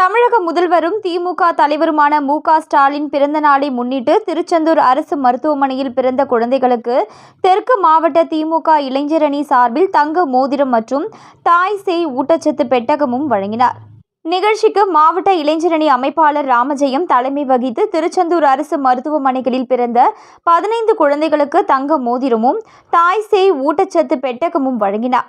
தமிழக முதல்வரும் திமுக தலைவருமான மு க ஸ்டாலின் பிறந்த நாளை முன்னிட்டு திருச்செந்தூர் அரசு மருத்துவமனையில் பிறந்த குழந்தைகளுக்கு தெற்கு மாவட்ட திமுக இளைஞரணி சார்பில் தங்க மோதிரம் மற்றும் தாய் சேய் ஊட்டச்சத்து பெட்டகமும் வழங்கினார். நிகழ்ச்சிக்கு மாவட்ட இளைஞரணி அமைப்பாளர் ராமஜெயம் தலைமை வகித்து திருச்செந்தூர் அரசு மருத்துவமனைகளில் பிறந்த பதினைந்து குழந்தைகளுக்கு தங்க மோதிரமும் தாய் சேய் ஊட்டச்சத்து பெட்டகமும் வழங்கினார்.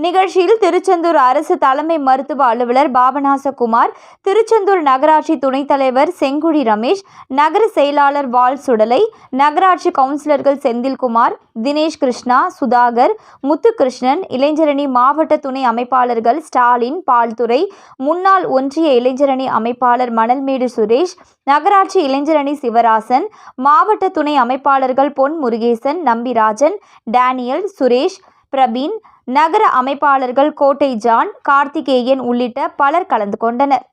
நிகழ்ச்சியில் திருச்செந்தூர் அரசு தலைமை மருத்துவ அலுவலர் பாபநாசகுமார் திருச்செந்தூர் நகராட்சி துணைத் தலைவர் செங்குழி ரமேஷ் நகர செயலாளர் வால் சுடலை நகராட்சி கவுன்சிலர்கள் செந்தில்குமார் தினேஷ் கிருஷ்ணா சுதாகர் முத்துகிருஷ்ணன் இளைஞரணி மாவட்ட துணை அமைப்பாளர்கள் ஸ்டாலின் பால்துறை முன்னாள் ஒன்றிய இளைஞரணி அமைப்பாளர் மணல்மேடு சுரேஷ் நகராட்சி இளைஞரணி சிவராசன் மாவட்ட துணை அமைப்பாளர்கள் பொன் முருகேசன் நம்பிராஜன் டேனியல் சுரேஷ் பிரபீன் நகர அமைப்பாளர்கள் கோட்டை ஜான் கார்த்திகேயன் உள்ளிட்ட பலர் கலந்து கொண்டனர்.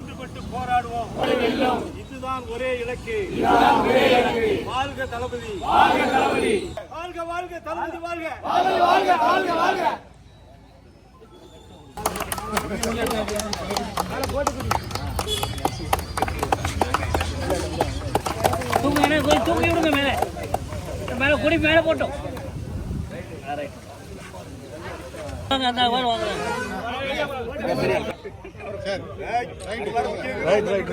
ஒன்றுபட்டு போராடுவோம். இதுதான் ஒரே இலக்கு. வாழ்க தளபதி. வாழ்க வாழ்க தளபதி வாழ்க. தூங்க மேலே தூக்கி விடுங்க மேலே. மேலே குடி மேலே போட்டோம். வாங்க ரைட் ரைட்